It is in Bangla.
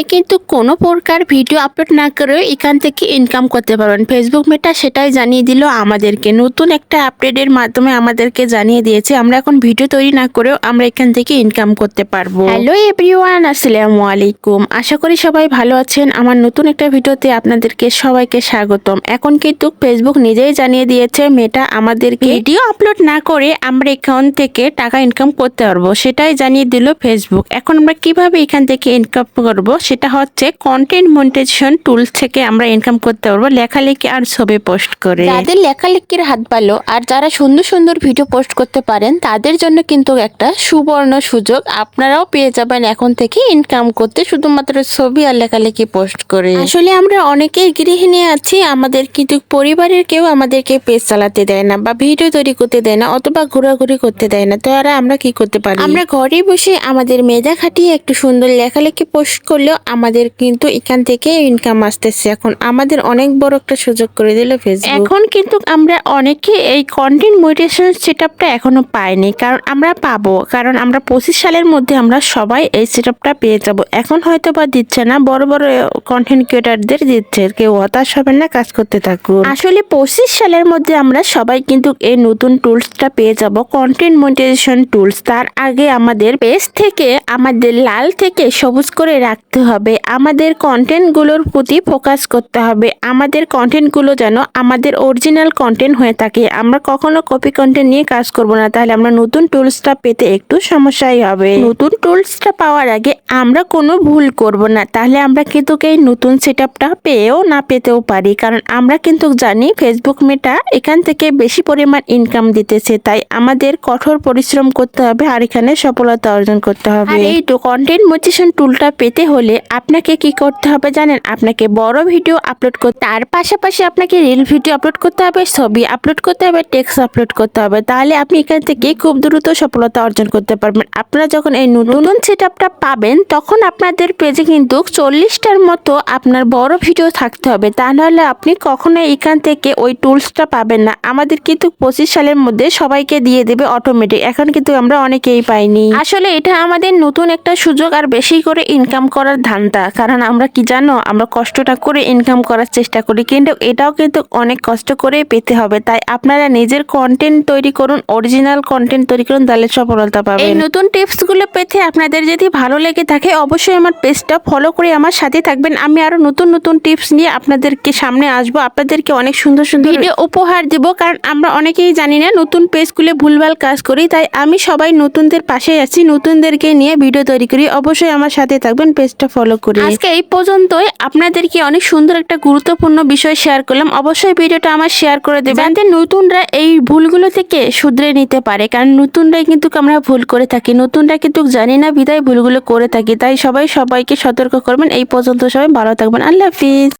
আপনি কিন্তু কোনো প্রকার ভিডিও আপলোড না করেও এখান থেকে ইনকাম করতে পারবেন। ফেসবুক মেটা সেটাই জানিয়ে দিল আমাদেরকে। নতুন একটা আপডেটের মাধ্যমে আমাদেরকে জানিয়ে দিয়েছে আমরা এখন ভিডিও তৈরি না করেও আমরা এখান থেকে ইনকাম করতে পারব। হ্যালো এভরিওয়ান আসসালামু আলাইকুম। আশা করি সবাই ভালো আছেন। আমার নতুন একটা ভিডিওতে আপনাদেরকে সবাইকে স্বাগতম। এখন কিন্তু ফেসবুক নিজেই জানিয়ে দিয়েছে মেটা আমাদেরকে ভিডিও আপলোড না করে আমরা এখান থেকে টাকা ইনকাম করতে পারব সেটাই জানিয়ে দিল ফেসবুক এখন আমরা কীভাবে এখান থেকে ইনকাম করব সেটা হচ্ছে কন্টেন্ট মনিটাইজেশন টুলস থেকে আমরা ইনকাম করতে পারব লেখালেখি আর ছবি পোস্ট করে। যাদের লেখালেখির হাত ভালো আর যারা সুন্দর সুন্দর ভিডিও পোস্ট করতে পারেন তাদের জন্য কিন্তু একটা সুবর্ণ সুযোগ। আপনারাও পেয়ে যাবেন এখন থেকে ইনকাম করতে শুধুমাত্র ছবি আর লেখালেখি পোস্ট করে। আসলে আমরা অনেকেই গৃহিণী আছি আমাদের কিন্তু পরিবারের কেউ আমাদেরকে পেজ চালাতে দেয় না বা ভিডিও তৈরি করতে দেয় না অথবা ঘোরাঘুরি করতে দেয় না তো আর আমরা কি করতে পারি? আমরা ঘরে বসে আমাদের মেধা খাটিয়ে একটু সুন্দর লেখালেখি পোস্ট করলেও আমাদের কিন্তু এখান থেকে ইনকাম আসতেছে। এখন আমাদের অনেক বড় একটা সুযোগ করে দিল ফেসবুক এখন কিন্তু আমরা অনেকে এই কন্টেন্ট মনিটাইজেশন সেটআপটা এখনও পাইনি। কারণ আমরা পাবো কারণ আমরা পঁচিশ সালের মধ্যে আমরা সবাই এই সেটআপটা পেয়ে যাব। এখন হয়তো বা দিচ্ছে না বড় বড় কন্টেন্ট ক্রিয়েটারদের দিচ্ছে। কেউ হতাশ হবেন না কাজ করতে থাকুন। আসলে পঁচিশ সালের মধ্যে আমরা সবাই কিন্তু এই নতুন টুলসটা পেয়ে যাব কন্টেন্ট মনিটাইজেশন টুলস তার আগে আমাদের পেজ থেকে আমাদের লাল থেকে সবুজ করে রাখতে হবে। আমাদের কন্টেন্টগুলোর প্রতি ফোকাস করতে হবে। আমাদের কন্টেন্টগুলো যেন আমাদের অরিজিনাল কন্টেন্ট হয়ে থাকে। আমরা কখনো কপি কন্টেন্ট নিয়ে কাজ করব না। তাহলে আমরা নতুন টুলসটা পেতে একটু সমস্যাই হবে। নতুন টুলসটা পাওয়ার আগে আমরা কোনো ভুল করব না। তাহলে আমরা কিন্তু এই নতুন সেটআপটা পেয়েও না পেতেও পারি। কারণ আমরা কিন্তু জানি ফেসবুক মেটা এখান থেকে বেশি পরিমাণ ইনকাম দিতেছে। তাই আমাদের কঠোর পরিশ্রম করতে হবে আর এখানে সফলতা অর্জন করতে হবে। এই কন্টেন্ট মোটিভেশন টুলটা পেতে হলে আপনাকে কি করতে হবে জানেন? আপনাকে বড় ভিডিও আপলোড করতে তার পাশাপাশি আপনাকে রিল ভিডিও আপলোড করতে হবে, ছবি আপলোড করতে হবে টেক্সট আপলোড করতে হবে। তাহলে আপনি এখান থেকে খুব দ্রুত সফলতা অর্জন করতে পারবেন। আপনারা যখন এই নতুন সেটআপটা পাবেন, তখন আপনাদের পেজে কিন্তু চল্লিশটার মতো আপনার বড় ভিডিও থাকতে হবে। তা নাহলে আপনি কখনো এখান থেকে ওই টুলসটা পাবেন না। আমাদের কিন্তু পঁচিশ সালের মধ্যে সবাইকে দিয়ে দেবে অটোমেটিক এখন কিন্তু আমরা অনেকেই পাইনি। আসলে এটা আমাদের নতুন একটা সুযোগ, আর বেশি করে ইনকাম করার ধান্দা। কারণ আমরা কি জানো আমরা কষ্টটা করে ইনকাম করার চেষ্টা করি কিন্তু এটাও কিন্তু অনেক কষ্ট করে পেতে হবে। তাই আপনারা নিজের কন্টেন্ট তৈরি করুন অরিজিনাল কন্টেন্ট তৈরি করুন তাহলে সফলতা পাবেন। এই নতুন টিপসগুলো পেতে আপনাদের যদি ভালো লেগে থাকে অবশ্যই আমার পেজটা ফলো করে আমার সাথে থাকবেন। আমি আরও নতুন নতুন টিপস নিয়ে আপনাদেরকে সামনে আসব। আপনাদেরকে অনেক সুন্দর সুন্দর ভিডিও উপহার দেব কারণ আমরা অনেকেই জানি না নতুন পেজ খুলে ভুলভাল কাজ করি। তাই আমি সবাই নতুনদের পাশে আছি নতুনদেরকে নিয়ে ভিডিও তৈরি করি। অবশ্যই আমার সাথে থাকবেন পেজটা ফলো করি। আজকে এই পর্যন্তই। আপনাদেরকে অনেক সুন্দর একটা গুরুত্বপূর্ণ বিষয় শেয়ার করলাম। অবশ্যই ভিডিওটা আমার শেয়ার করে দেবেন। যাতে নতুনরা এই ভুলগুলো থেকে শুধরে নিতে পারে। কারণ নতুনরাই কিন্তু আমরা ভুল করে থাকি। নতুনরা কিন্তু জানি না বিদায় ভুলগুলো করে থাকি। তাই সবাই সবাইকে সতর্ক করবেন। এই পর্যন্ত সবাই ভালো থাকবেন। আল্লাহ হাফিজ।